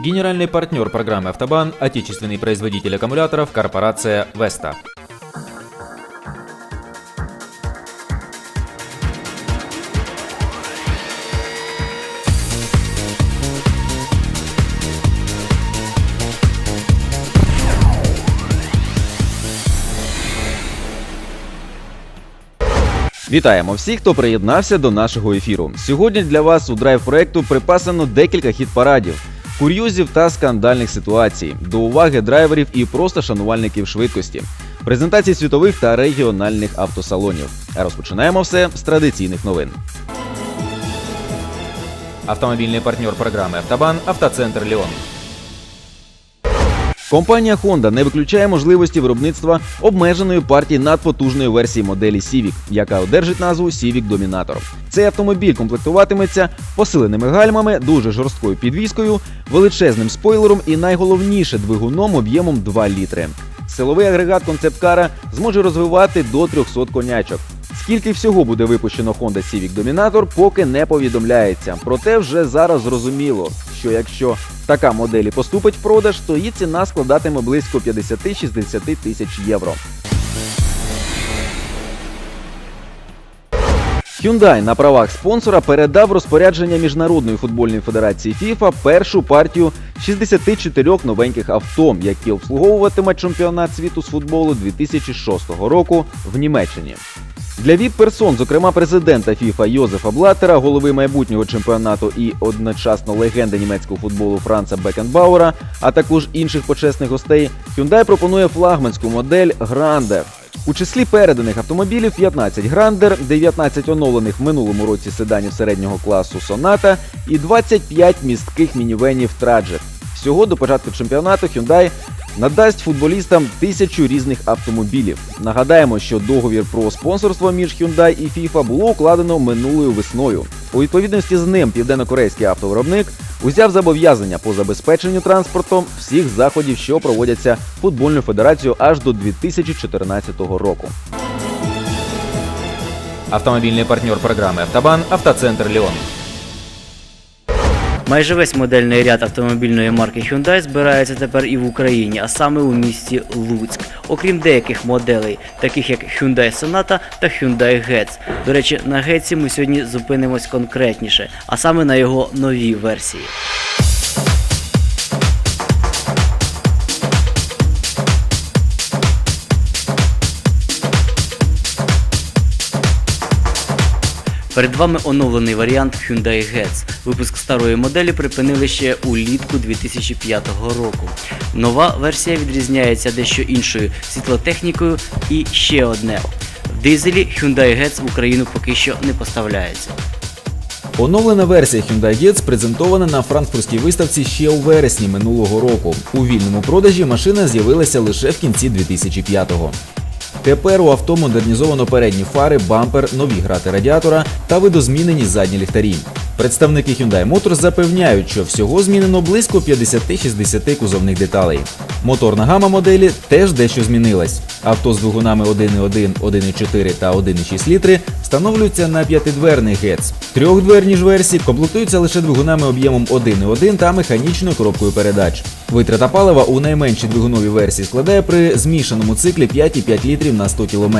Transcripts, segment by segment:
Генеральный партнер программы «Автобан» – отечественный производитель аккумуляторов корпорация «Веста». Вітаємо всіх, хто приєднався до нашого ефіру. Сьогодні для вас у драйв проекту припасано декілька хіт-парадів, кур'юзів та скандальних ситуацій, до уваги драйверів і просто шанувальників швидкості, презентації світових та регіональних автосалонів. А розпочинаємо все з традиційних новин. Автомобильный партнер программы «Автобан» – автоцентр «Леон». Компанія Honda не виключає можливості виробництва обмеженої партії надпотужної версії моделі Civic, яка одержить назву Civic Dominator. Цей автомобіль комплектуватиметься посиленими гальмами, дуже жорсткою підвіскою, величезним спойлером і найголовніше двигуном об'ємом 2 літри. Силовий агрегат концепт-кара зможе розвивати до 300 конячок. Скільки всього буде випущено Honda Civic Dominator, поки не повідомляється. Проте вже зараз зрозуміло, що якщо така модель поступить в продаж, то її ціна складатиме близько 50-60 тисяч євро. Hyundai на правах спонсора передав розпорядження Міжнародної футбольної федерації FIFA першу партію 64 новеньких авто, які обслуговуватимуть чемпіонат світу з футболу 2006 року в Німеччині. Для віп-персон, зокрема президента FIFA Йозефа Блаттера, голови майбутнього чемпіонату і одночасно легенди німецького футболу Франца Бекенбауера, а також інших почесних гостей, Hyundai пропонує флагманську модель Grande. У числі переданих автомобілів 15 Грандер, 19 оновлених в минулому році седанів середнього класу Sonata і 25 містких мінівенів Trajet. Всього до початку чемпіонату Hyundai надасть футболістам тисячу різних автомобілів. Нагадаємо, що договір про спонсорство між Hyundai і FIFA було укладено минулою весною. У відповідності з ним південнокорейський автовиробник узяв зобов'язання по забезпеченню транспортом всіх заходів, що проводяться футбольною федерацією аж до 2014 року. Автомобильный партнер программы «Автобан» – автоцентр «Леон». Майже весь модельний ряд автомобільної марки Hyundai збирається тепер і в Україні, а саме у місті Луцьк. Окрім деяких моделей, таких як Hyundai Sonata та Hyundai Getz. До речі, на Гетці ми сьогодні зупинимось конкретніше, а саме на його новій версії. Перед вами оновлений варіант Hyundai Getz. Випуск старої моделі припинили ще улітку 2005 року. Нова версія відрізняється дещо іншою світлотехнікою і ще одне. В дизелі Hyundai Getz в Україну поки що не поставляється. Оновлена версія Hyundai Getz презентована на франкфуртській виставці ще у вересні минулого року. У вільному продажі машина з'явилася лише в кінці 2005-го. Тепер у авто модернізовано передні фари, бампер, нові грати радіатора та видозмінені задні ліхтарі. Представники Hyundai Motors запевняють, що всього змінено близько 50-60 кузовних деталей. Моторна гама моделі теж дещо змінилась. Авто з двигунами 1.1, 1.4 та 1.6 літри встановлюються на п'ятидверний ГЕЦ. Трьохдверні ж версії комплектуються лише двигунами об'ємом 1.1 та механічною коробкою передач. Витрата палива у найменшій двигуновій версії складає при змішаному циклі 5,5 літрів на 100 км.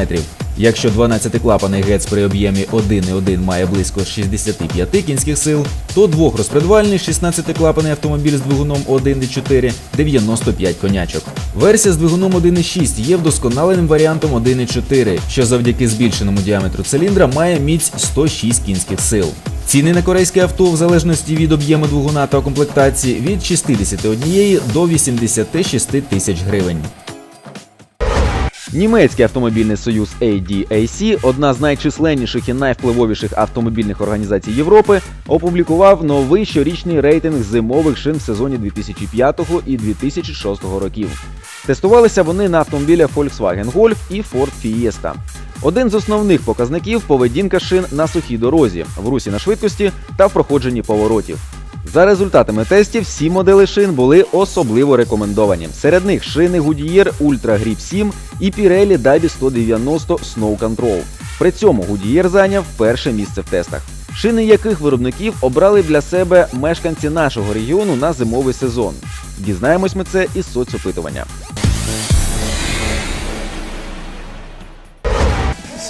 Якщо 12-клапаний ГЕЦ при об'ємі 1.1 має близько 65 кінських сил, то двохрозпредвальний 16-клапаний автомобіль з двигуном 1.4 – 95 конячок. Версія з двигуном 1.6 є вдосконаленим варіантом 1.4, що завдяки збільшеному діаметру циліндра має міць 106 кінських сил. Ціни на корейське авто в залежності від об'єму двигуна та комплектації від 61 до 86 тисяч гривень. Німецький автомобільний союз ADAC, одна з найчисленніших і найвпливовіших автомобільних організацій Європи, опублікував новий щорічний рейтинг зимових шин в сезоні 2005 і 2006 років. Тестувалися вони на автомобілях Volkswagen Golf і Ford Fiesta. Один з основних показників поведінка шин на сухій дорозі, в русі на швидкості та в проходженні поворотів. За результатами тестів, всі модели шин були особливо рекомендовані. Серед них шини Goodyear Ultra Grip 7 і Pirelli Dabi 190 Snow Control. При цьому Goodyear зайняв перше місце в тестах. шини яких виробників обрали для себе мешканці нашого регіону на зимовий сезон. Дізнаємось ми це із соцопитування.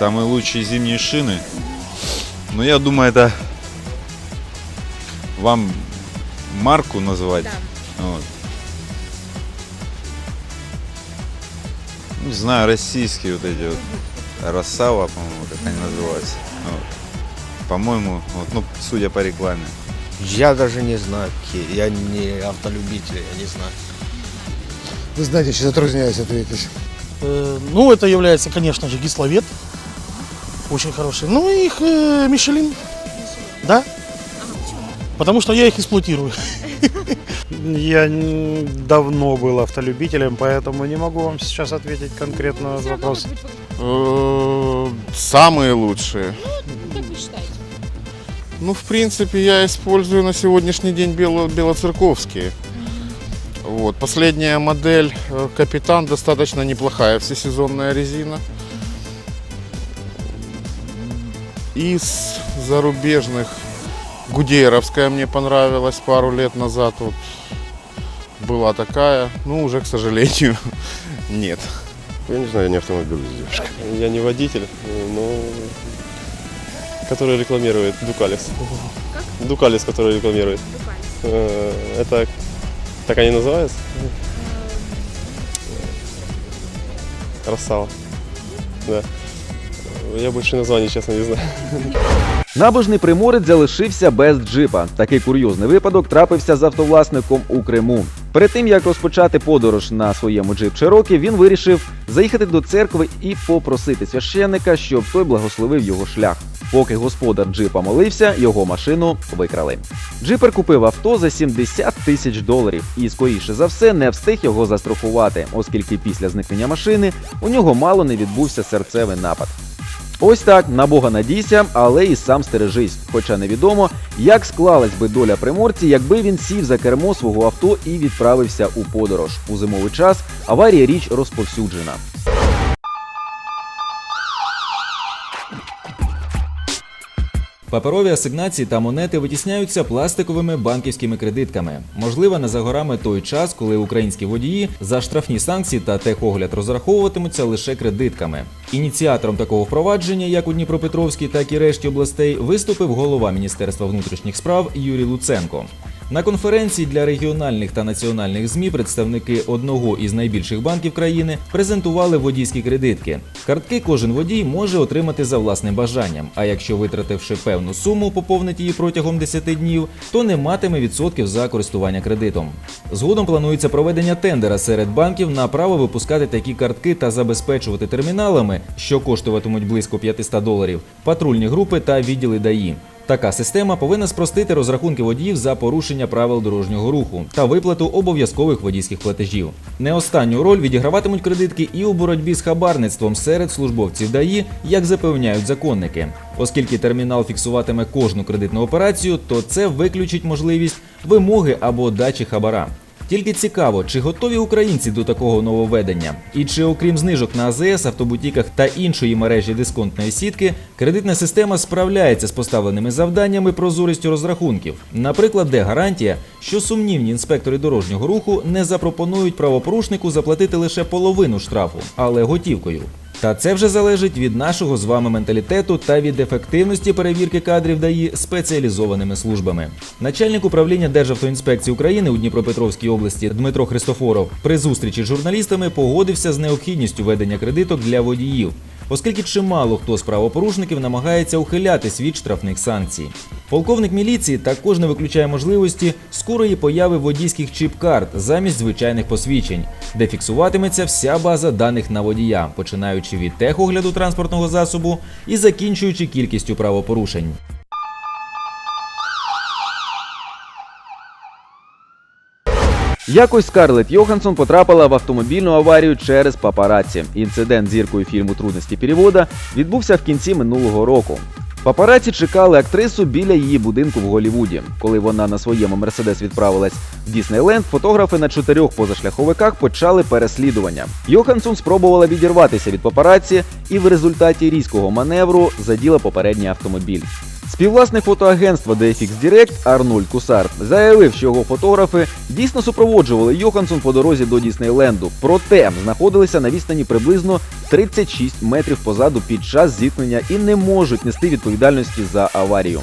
Самые лучшие зимние шины. Ну, я думаю, это вам марку назвать. Вот. Не знаю, российские вот эти вот. Рассава, по-моему, как они называются. Вот. По-моему, вот, ну, судя по рекламе. Я даже не знаю, какие. Я не автолюбитель, я не знаю. Вы знаете, сейчас затрудняюсь ответить. Э, Ну, это является, конечно же, Гисловет. Очень хороший. Ну, и их э, Мишелин. Да? Потому что я их эксплуатирую. Я давно был автолюбителем, поэтому не могу вам сейчас ответить конкретно на вопрос. Э, Самые лучшие. Как вы считаете? Ну, в принципе, я использую на сегодняшний день бело белоцерковские. Вот. Последняя модель э, Капитан достаточно неплохая, всесезонная резина. Из зарубежных Гудеровская мне понравилась пару лет назад. Вот была такая, ну уже, к сожалению, нет. Я не знаю, я не автомобилист девушка. Я не водитель, но который рекламирует Дукалис. Дукалис, который рекламирует. Э, Это так они называются? Рассава. Да. Я больше названий, честно, не знаю. Набожний приморець залишився без джипа. Такий курйозний випадок трапився з автовласником у Криму. Перед тим як розпочати подорож на своєму джип Чирокі, він вирішив заїхати до церкви і попросити священника, щоб той благословив його шлях. Поки господар джипа молився, його машину викрали. Джипер купив авто за 70 тисяч доларів і, скоріше за все, не встиг його застрахувати, оскільки після зникнення машини у нього мало не відбувся серцевий напад. Ось так на Бога надійся, але і сам стережись. Хоча невідомо, як склалась би доля приморці, якби він сів за кермо свого авто і відправився у подорож. У зимовий час аварія річ розповсюджена. Паперові асигнації та монети витісняються пластиковими банківськими кредитками. Можливо, не за горами той час, коли українські водії за штрафні санкції та техогляд розраховуватимуться лише кредитками. Ініціатором такого впровадження, як у Дніпропетровській, так і решті областей, виступив голова Міністерства внутрішніх справ Юрій Луценко. На конференції для регіональних та національних ЗМІ представники одного із найбільших банків країни презентували водійські кредитки. Картки кожен водій може отримати за власним бажанням. А якщо витративши певну суму, поповнить її протягом 10 днів, то не матиме відсотків за користування кредитом. Згодом планується проведення тендера серед банків на право випускати такі картки та забезпечувати терміналами, що коштуватимуть близько 500 доларів, патрульні групи та відділи ДАІ. Така система повинна спростити розрахунки водіїв за порушення правил дорожнього руху та виплату обов'язкових водійських платежів. Не останню роль відіграватимуть кредитки і у боротьбі з хабарництвом серед службовців ДАІ, як запевняють законники. Оскільки термінал фіксуватиме кожну кредитну операцію, то це виключить можливість вимоги або дачі хабара. Тільки цікаво, чи готові українці до такого нововведення? І чи окрім знижок на АЗС, автобутіках та іншої мережі дисконтної сітки, кредитна система справляється з поставленими завданнями прозорістю розрахунків? Наприклад, де гарантія, що сумнівні інспектори дорожнього руху не запропонують правопорушнику заплатити лише половину штрафу, але готівкою. Та це вже залежить від нашого з вами менталітету та від ефективності перевірки кадрів ДАІ спеціалізованими службами. Начальник управління Державтоінспекції України у Дніпропетровській області Дмитро Христофоров при зустрічі з журналістами погодився з необхідністю ведення кредиток для водіїв, оскільки чимало хто з правопорушників намагається ухилятись від штрафних санкцій. Полковник міліції також не виключає можливості скорої появи водійських чіп-карт замість звичайних посвідчень, де фіксуватиметься вся база даних на водія, починаючи від техогляду транспортного засобу і закінчуючи кількістю правопорушень. Якось Скарлетт Йоханссон потрапила в автомобільну аварію через папараці. Інцидент зіркою фільму Трудності перевода відбувся в кінці минулого року. Папараці чекали актрису біля її будинку в Голлівуді. Коли вона на своєму мерседес відправилась в Діснейленд, фотографи на чотирьох позашляховиках почали переслідування. Йоханссон спробувала відірватися від папараці і в результаті різкого маневру заділа попередній автомобіль. Співвласник фотоагентства DFX Direct Арнольд Кусар заявив, що його фотографи дійсно супроводжували Йоханссон по дорозі до Діснейленду, проте знаходилися на відстані приблизно 36 метрів позаду під час зіткнення і не можуть нести відповідальності за аварію.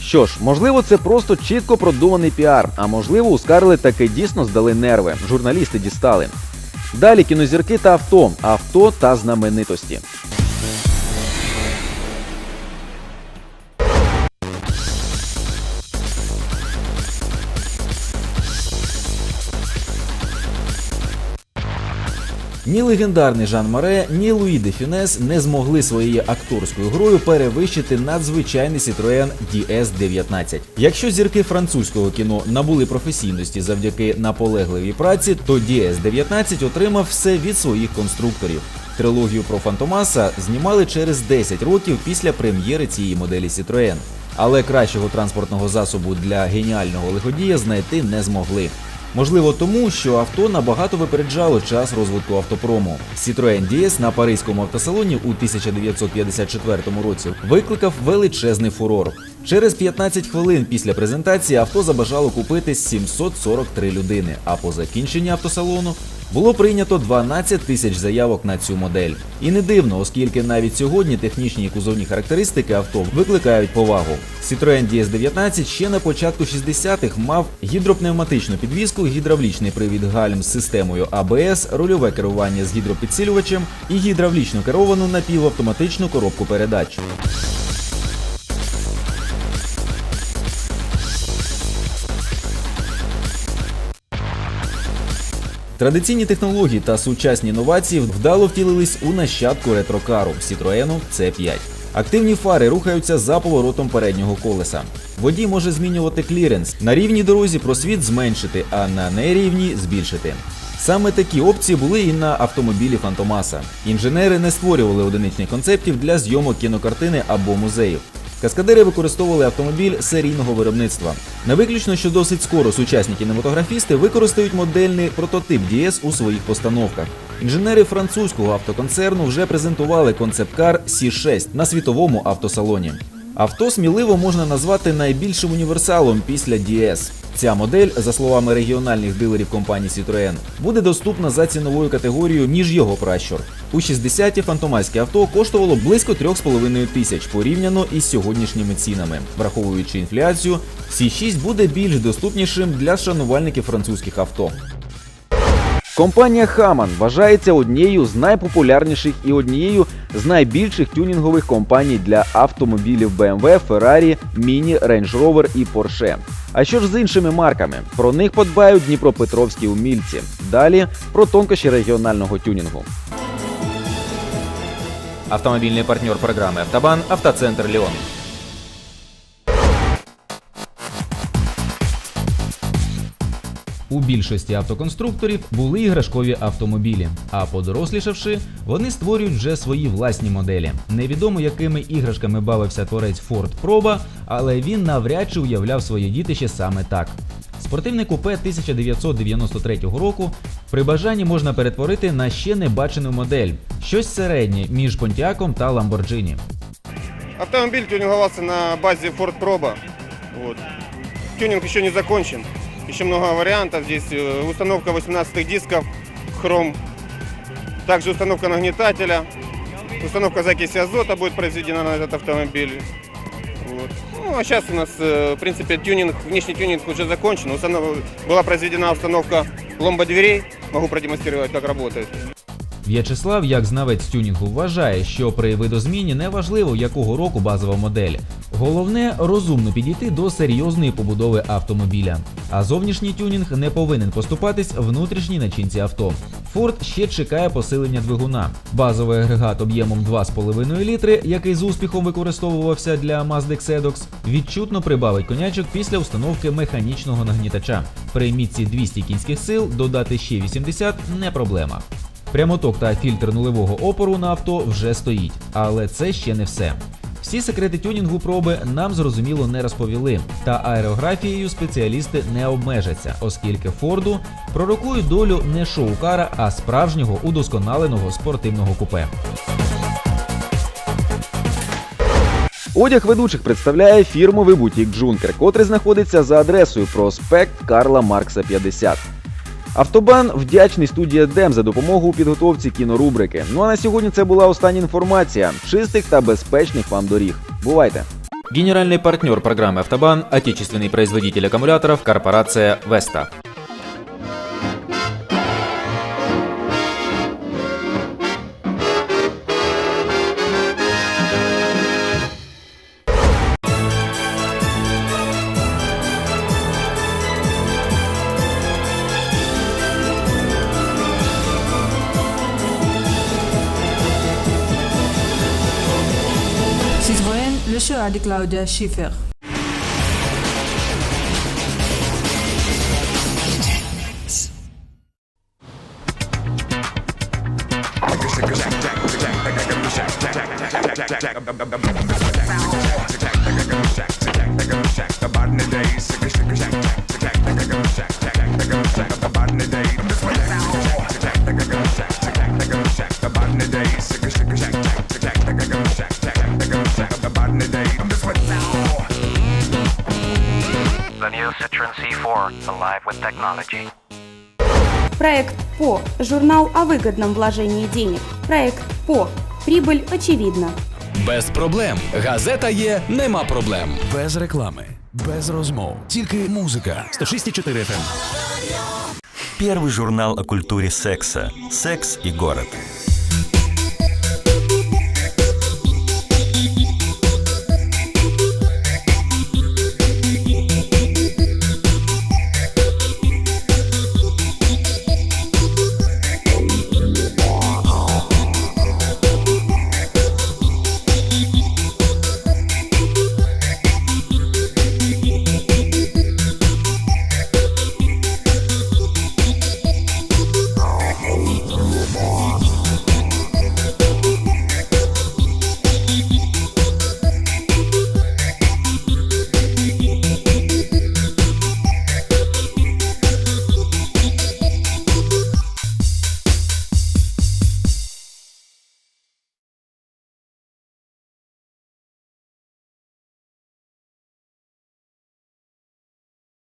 Що ж, можливо, це просто чітко продуманий піар, а можливо, у Скарлет таки дійсно здали нерви. Журналісти дістали. Далі кінозірки та авто, авто та знаменитості. Ні легендарний Жан Маре, ні Луї де Фюнес не змогли своєю акторською грою перевищити надзвичайний Citroën DS19. Якщо зірки французького кіно набули професійності завдяки наполегливій праці, то DS19 отримав все від своїх конструкторів. Трилогію про Фантомаса знімали через 10 років після прем'єри цієї моделі Citroën. Але кращого транспортного засобу для геніального лиходія знайти не змогли. Можливо, тому що авто набагато випереджало час розвитку автопрому. Citroën DS на паризькому автосалоні у 1954 році викликав величезний фурор. Через 15 хвилин після презентації авто забажало купити 743 людини. А по закінченні автосалону було прийнято 12 тисяч заявок на цю модель. І не дивно, оскільки навіть сьогодні технічні і кузовні характеристики авто викликають повагу. Citroën DS19 ще на початку 60-х мав гідропневматичну підвіску, гідравлічний привід гальм з системою ABS, рульове керування з гідропідсилювачем і гідравлічно керовану напівавтоматичну коробку передач. Традиційні технології та сучасні інновації вдало втілились у нащадку ретрокару Citroën C5. Активні фари рухаються за поворотом переднього колеса. Водій може змінювати кліренс. На рівній дорозі просвіт зменшити, а на нерівній збільшити. Саме такі опції були і на автомобілі Фантомаса. Інженери не створювали одиничних концептів для зйомок кінокартини або музеїв. Каскадери використовували автомобіль серійного виробництва. Не виключно, що досить скоро сучасні кінематографісти використають модельний прототип DS у своїх постановках. Інженери французького автоконцерну вже презентували концепт-кар C6 на світовому автосалоні. Авто сміливо можна назвати найбільшим універсалом після DS. Ця модель, за словами регіональних дилерів компанії Citroën, буде доступна за ціновою категорією, ніж його пращур. У 60-ті фантомаське авто коштувало близько 3,5 тисяч порівняно із сьогоднішніми цінами. Враховуючи інфляцію, C6 буде більш доступнішим для шанувальників французьких авто. Компанія Хаман вважається однією з найпопулярніших і однією з найбільших тюнінгових компаній для автомобілів BMW, Ferrari, Mini, Range Rover і Porsche. А що ж з іншими марками? Про них подбають дніпропетровські умільці. Далі про тонкощі регіонального тюнінгу. Автомобильный партнер программы «Автобан» – автоцентр «Леон». У більшості автоконструкторів були іграшкові автомобілі, а подорослішавши, вони створюють вже свої власні моделі. Невідомо якими іграшками бавився творець Ford Proba, але він навряд чи уявляв своє дітище саме так. Спортивне купе 1993 року при бажанні можна перетворити на ще не бачену модель, щось середнє між Понтіаком та Ламборджині. Автомобиль тюнинговался на базе Ford Probo. Вот. Тюнинг еще не закончен. Еще много вариантов. Здесь э, установка 18 дисков, хром. Также установка нагнетателя. Установка закиси азота будет произведена на этот автомобиль. Вот. Ну, а сейчас у нас, э, в принципе, тюнинг, внешний тюнинг уже закончен. Установ- Была произведена установка ломба дверей. Могу продемонстрировать, как работает. В'ячеслав, як знавець тюнінгу, вважає, що при видозміні не важливо, якого року базова модель. Головне розумно підійти до серйозної побудови автомобіля. А зовнішній тюнінг не повинен поступатись внутрішній начинці авто. Ford ще чекає посилення двигуна. Базовий агрегат об'ємом 2,5 літри, який з успіхом використовувався для Mazda Xedox, відчутно прибавить конячок після установки механічного нагнітача. При мітці 200 кінських сил додати ще 80 не проблема. Прямоток та фільтр нульового опору на авто вже стоїть, але це ще не все. Всі секрети тюнінгу проби нам зрозуміло не розповіли, та аерографією спеціалісти не обмежаться, оскільки Форду пророкують долю не шоу-кара, а справжнього удосконаленого спортивного купе. Одяг ведучих представляє фірмовий бутік Джункер, котрий знаходиться за адресою проспект Карла Маркса 50. Автобан вдячний студії Дем за допомогу у підготовці кінорубрики. Ну а на сьогодні це була остання інформація. Чистих та безпечних вам доріг. Бувайте! Генеральный партнер программы «Автобан» – отечественный производитель аккумуляторов корпорация «Веста». di Claudia Schiffer. The Проект ПО. Журнал о выгодном вложении денег. Проект ПО. Прибыль очевидна. Без проблем. Газета є, нема проблем. Без реклами, без розмов. Тільки музика. 106,4 FM. Первый журнал о культуре секса «Секс и город».